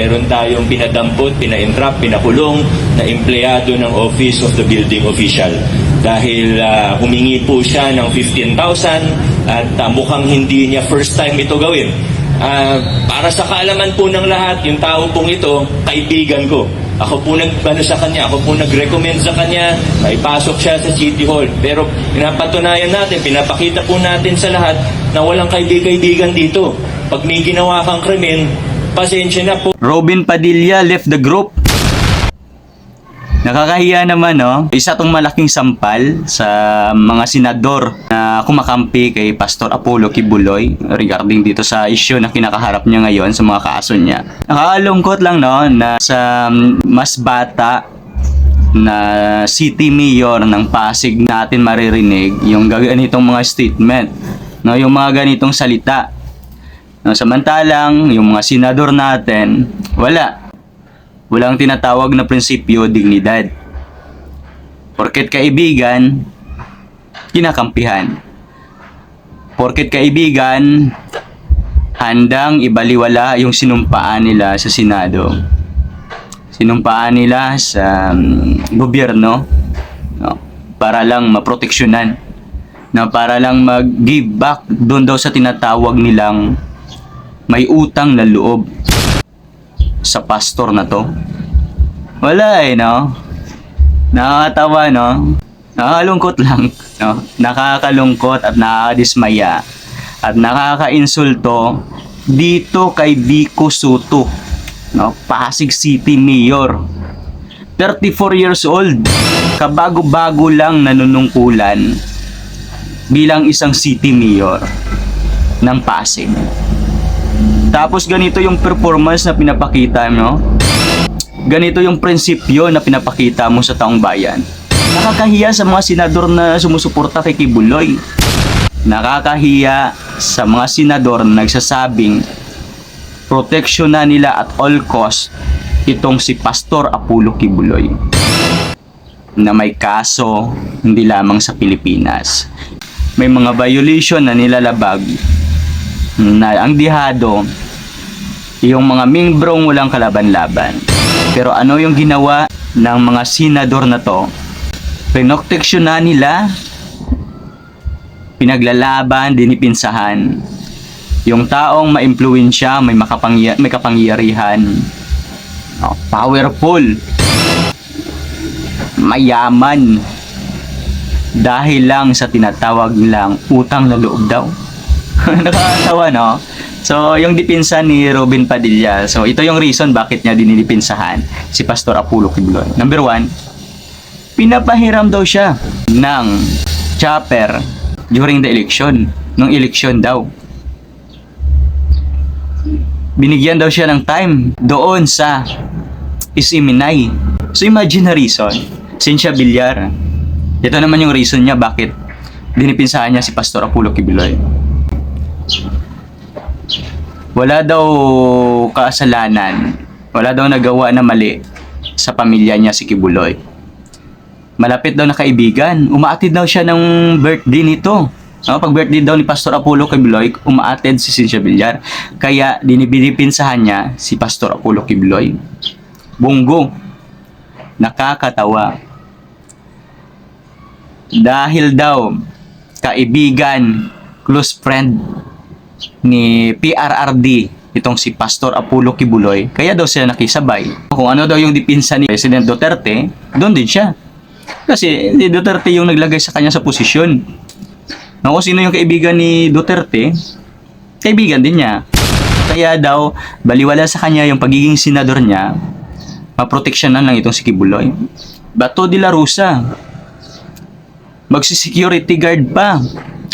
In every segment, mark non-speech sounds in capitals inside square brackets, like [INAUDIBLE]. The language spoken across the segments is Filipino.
meron tayong pinadampot, pina-entrap, pinakulong na empleyado ng Office of the Building Official. Dahil ah, humingi po siya ng 15,000 at ah, mukhang hindi niya first time ito gawin. Ah, para sa kaalaman po ng lahat, yung tao pong ito, kaibigan ko. Ako po nag ano sa kanya, ako po nag-recommend sa kanya na ipasok siya sa City Hall. Pero pinapatunayan natin, pinapakita po natin sa lahat na walang kaibigan dito. Pag may ginawa kang krimen, pasensya na po. Robin Padilla left the group. Nakakahiya naman, no? Isa tong malaking sampal sa mga senador na kumakampi kay Pastor Apollo Kibuloy regarding dito sa issue na kinakaharap niya ngayon sa mga kaso niya. Nakakalungkot lang, no, na sa mm, mas bata na city mayor ng Pasig natin maririnig yung ganitong mga statement, no, yung mga ganitong salita. No, samantalang, yung mga senador natin, wala. Walang tinatawag na prinsipyo dignidad. Porket kaibigan, kinakampihan. Porket kaibigan, handang ibaliwala yung sinumpaan nila sa Senado. Sinumpaan nila sa mm, gobyerno no, para lang maproteksyonan na para lang mag-give back doon daw sa tinatawag nilang may utang na loob sa pastor na to? Wala eh, no? Nakakatawa, no? Nakakalungkot lang, no? Nakakalungkot at nakakadismaya at nakakainsulto dito kay Vico Soto, no? Pasig City Mayor. 34 years old, kabago-bago lang nanunungkulan bilang isang city mayor ng Pasig. Tapos ganito yung performance na pinapakita mo. Ganito yung prinsipyo na pinapakita mo sa taong bayan. Nakakahiya sa mga senador na sumusuporta kay Kibuloy. Nakakahiya sa mga senador na nagsasabing proteksyon na nila at all cost itong si Pastor Apollo Kibuloy na may kaso hindi lamang sa Pilipinas. May mga violation na nilalabag na ang dihado yung mga mingbrong walang kalaban-laban. Pero ano yung ginawa ng mga senador na to? Pinokteksyonan nila, pinaglalaban, dinipinsahan. Yung taong maimpluwensya, may, makapangya, may kapangyarihan, no, powerful, mayaman, dahil lang sa tinatawag nilang utang na loob daw. [LAUGHS] Nakakatawa, no? So, yung dipinsa ni Robin Padilla. So, ito yung reason bakit niya dinidipinsahan si Pastor Apollo Kibuloy. Number one, pinapahiram daw siya ng chopper during the election. Nung election daw. Binigyan daw siya ng time doon sa Isiminay. So, imagine na reason. Cynthia Villar. Ito naman yung reason niya bakit dinipinsahan niya si Pastor Apollo Kibuloy wala daw kasalanan, wala daw nagawa na mali sa pamilya niya si Kibuloy. Malapit daw na kaibigan, umaatid daw siya ng birthday nito. No, pag birthday daw ni Pastor Apollo Kibuloy, umaatid si Cynthia Villar. Kaya dinibinipinsahan niya si Pastor Apollo Kibuloy. Bunggo. Nakakatawa. Dahil daw kaibigan, close friend ni PRRD itong si Pastor Apollo Kibuloy. Kaya daw sila nakisabay. Kung ano daw yung dipinsa ni President Duterte doon din siya. Kasi si Duterte yung naglagay sa kanya sa posisyon. Na kung sino yung kaibigan ni Duterte? Kaibigan din niya. Kaya daw baliwala sa kanya yung pagiging senador niya. Maproteksyonan lang itong si Kibuloy. Bato de la Rosa. Magsi-security guard pa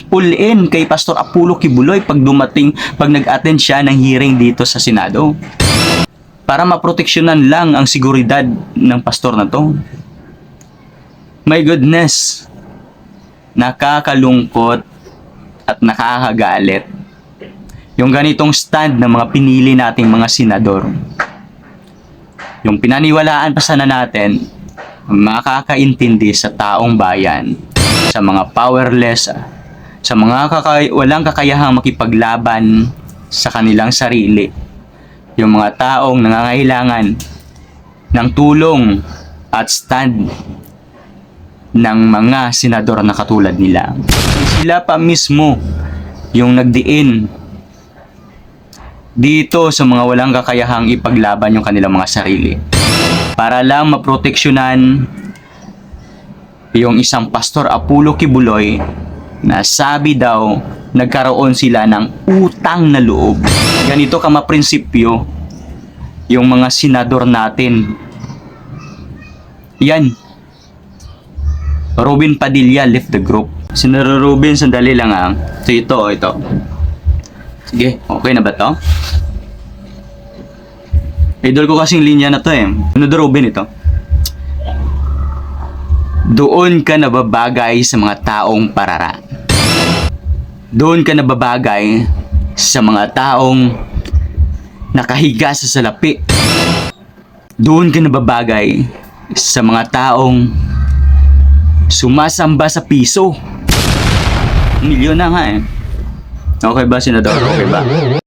pull in kay Pastor Apollo Kibuloy pag dumating, pag nag-attend siya ng hearing dito sa Senado. Para maproteksyonan lang ang seguridad ng pastor na to. My goodness, nakakalungkot at nakakagalit yung ganitong stand ng mga pinili nating mga senador. Yung pinaniwalaan pa sana natin, makakaintindi sa taong bayan, sa mga powerless, sa mga kakay walang kakayahang makipaglaban sa kanilang sarili. yung mga taong nangangailangan ng tulong at stand ng mga senador na katulad nila. Sila pa mismo yung nagdiin dito sa mga walang kakayahang ipaglaban yung kanilang mga sarili. Para lang maproteksyonan yung isang pastor Apulo Kibuloy na sabi daw nagkaroon sila ng utang na loob. Ganito ka maprinsipyo yung mga senador natin. Yan. Robin Padilla left the group. Senador Robin, sandali lang ah. Ito, ito, ito. Sige, okay na ba to? Idol ko kasing linya na to eh. Senador Robin ito. Doon ka nababagay sa mga taong parara. Doon ka nababagay sa mga taong nakahiga sa salapi. Doon ka nababagay sa mga taong sumasamba sa piso. Milyon na nga eh. Okay ba, Senador? Okay ba?